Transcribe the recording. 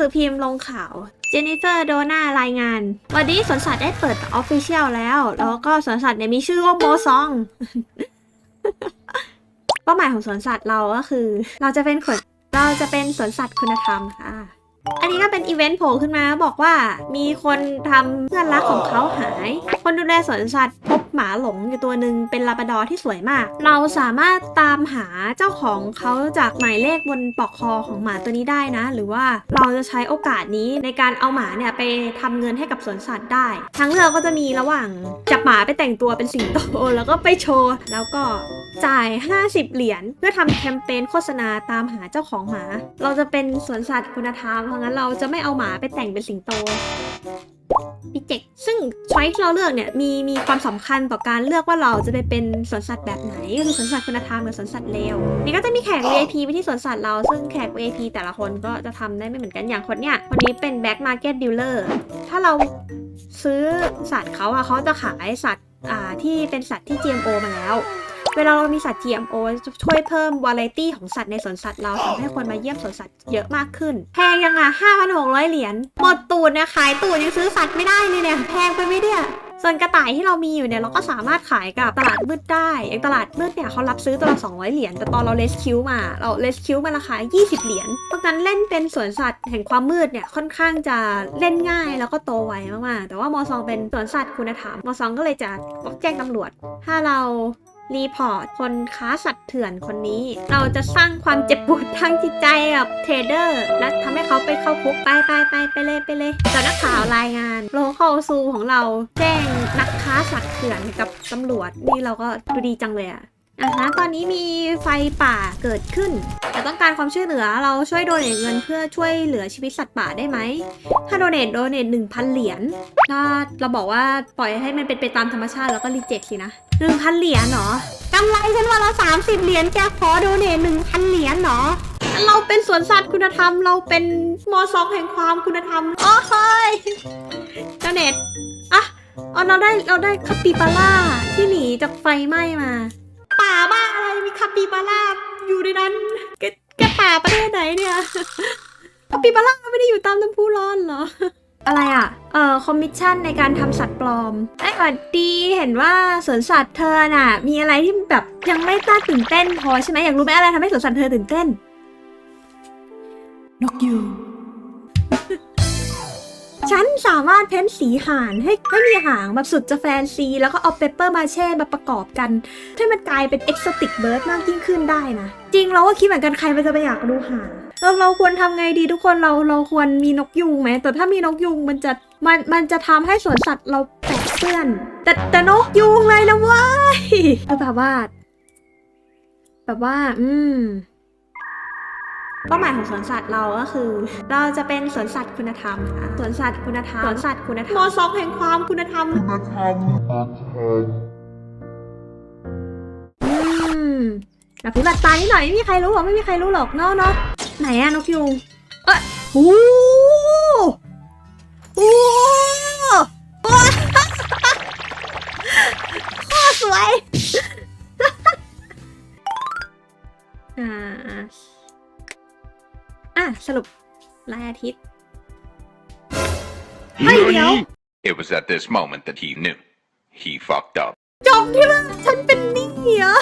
สือพิมพ์ลงข่าวเจนนิเฟอร์โดนารายงาน วันนี้สวนสัตว์ได้เปิดออฟฟิเชียลแล้ว แล้วก็สวนสัตว์เนี่ยมีชื่อว่าโมซอง เป้าหมายของสวนสัตว์เราก็คือ เราจะเป็นขนเราจะเป็นสวนสัตว์คุณธรรมค่ะ อันนี้ก็เป็นอีเวนต์โผล่ขึ้นมาบอกว่ามีคนทำเพื่อนรักของเขาหาย คนดูแลสวนสัตว์พบหมาหลงอยู่ตัวหนึ่งเป็นลาบราดอร์ที่สวยมาก เราสามารถตามหาเจ้าของเขาจากหมายเลขบนปลอกคอของหมาตัวนี้ได้นะ หรือว่าเราจะใช้โอกาสนี้ในการเอาหมาเนี่ยไปทำเงินให้กับสวนสัตว์ได้ ทั้งเลือกก็จะมีระหว่างจับหมาไปแต่งตัวเป็นสิงโตแล้วก็ไปโชว์แล้วก็จ่าย 50 เหรียญเพื่อทำแคมเปญโฆษณาตามหาเจ้าของหมา เราจะเป็นสวนสัตว์คุณธรรมเพราะงั้นเราจะไม่เอาหมาไปแต่งเป็นสิงโต พิเจกซึ่งช้อยที่เราเลือกเนี่ยมีมีความสำคัญต่อการเลือกว่าเราจะไปเป็นสวนสัตว์แบบไหนก็คือสวนสัตว์คุณธรรมกับสวนสัตว์เลวนี่ก็จะมีแขก VIP ไปที่สวนสัตว์เราซึ่งแขก VIP แต่ละคนก็จะทำได้ไม่เหมือนกันอย่างคนเนี่ยคนนี้เป็น Back Market Dealer ถ้าเราซื้อสัตว์เขาอะเขาจะขายสัตว์อ่าที่เป็นสัตว์ที่ GMO มาแล้ว เวลาเรามีสัตว์ GMO จะช่วยเพิ่มวาไรตี้ของสัตว์ในสวนสัตว์เราทำให้คนมาเยี่ยมสวนสัตว์เยอะมากขึ้น แพงยังอะ5,600 เหรียญ หมดตูดเนี่ยขายตูดยังซื้อสัตว์ไม่ได้เลยเนี่ย แพงไปไหมเนี่ยส่วนกระต่ายที่เรามีอยู่เนี่ยเราก็สามารถขายกับตลาดมืดได้อย่างตลาดมืดเนี่ยเขารับซื้อตัวละ200 เหรียญ แต่ตอนเราเลสคิวมา เราเลสคิวมาราคา 20 เหรียญ เพราะงั้นเล่นเป็นสวนสัตว์แห่งความมืดเนี่ยค่อนข้างจะเล่นง่ายแล้วก็โตไวมากๆ แต่ว่ามอซองเป็นสวนสัตว์คุณธรรม มอซองก็เลยจะแจ้งตำรวจ ถ้าเรา รีพอร์ตคนค้าสัตว์เถื่อนคนนี้ เราจะสร้างความเจ็บปวดทางจิตใจกับเทรดเดอร์ และทำให้เขาไปเข้าคุกไปไปไปไปเลยไปเลยแต่นักข่าวรายงานโลเคอลซูของเราแจ้งนักค้าสัตว์เถื่อนกับตำรวจนี่เราก็ดูดีจังเลยอะอะฮะตอนนี้มีไฟป่าเกิดขึ้น แต่ต้องการความช่วยเหลือเราช่วยโดเนทเงินเพื่อช่วยเหลือชีวิตสัตว์ป่าได้ไหม ถ้าโดเนทโดเนทหนึ่งพันเหรียญถ้าเราบอกว่าปล่อยให้มันเป็นไปตามธรรมชาติแล้วก็รีเจ็คสินะหนึ่งพันเหรียญเหรอกำไรฉันวันละสามสิบเหรียญแกขอโดเนทหนึ่งพันเหรียญเหรอเราเป็นสวนสัตว์คุณธรรม เราเป็นมอซองแห่งความคุณธรรมโอ้ยโดเนทอะเอเราได้เราได้คาปิบาร่าที่หนีจากไฟไหม้มา ปิบาร่าอยู่ในนั้น แกแกป่าประเทศไหนเนี่ยคาปิบาร่าไม่ได้อยู่ตามน้ำพุร้อนเหรอ อะไรอะ เอ่อ คอมมิชชั่นในการทำสัตว์ปลอมไอ้ยสวัสดีเห็นว่าสวนสัตว์เธอน่ะ มีอะไรที่แบบยังไม่น่าตื่นเต้นพอใช่ไหมอยากรู้ไหมอะไรทำให้สวนสัตว์เธอตื่นเต้น นกยูง ฉันสามารถเพ้นสีหานให้ให้มีหางแบบสุดจะแฟนซี แล้วก็เอาเปเปอร์มาเช่มาประกอบกันให้มันกลายเป็นเอ็กซ์ติกเบิร์ดมากยิ่งขึ้นได้นะ จริงเราก็คิดเหมือนกันใครมันจะไปอยากดูหานเราเราควรทำไงดีทุกคนเราเราควรมีนกยูงไหมแต่ถ้ามีนกยูงมันจะมันมันจะทำให้สวนสัตว์เราแปดเปื้อน แต่แต่นกยูงเลยนะเว้ยแบบว่า แบบว่า อืม เป้าหมายของสวนสัตว์เราก็คือ เราจะเป็นสวนสัตว์คุณธรรมค่ะสวนสัตว์คุณธรรมสวนสัตว์คุณธรรมมอซองแห่งความคุณธรรมอืมแบบพิบัติตานิดหน่อยไม่มีใครรู้หรอกไม่มีใครรู้หรอกเนาะเนาะไหนอะนกยูงเอ้ยโอ้โหโอ้โคตรสวยอ่า อะสรุปรายอาทิตย์ เฮ้ยเดี๋ยว It was at this moment that he knew. He fucked up. จบที่ว่าฉันเป็นหนี้เหรอ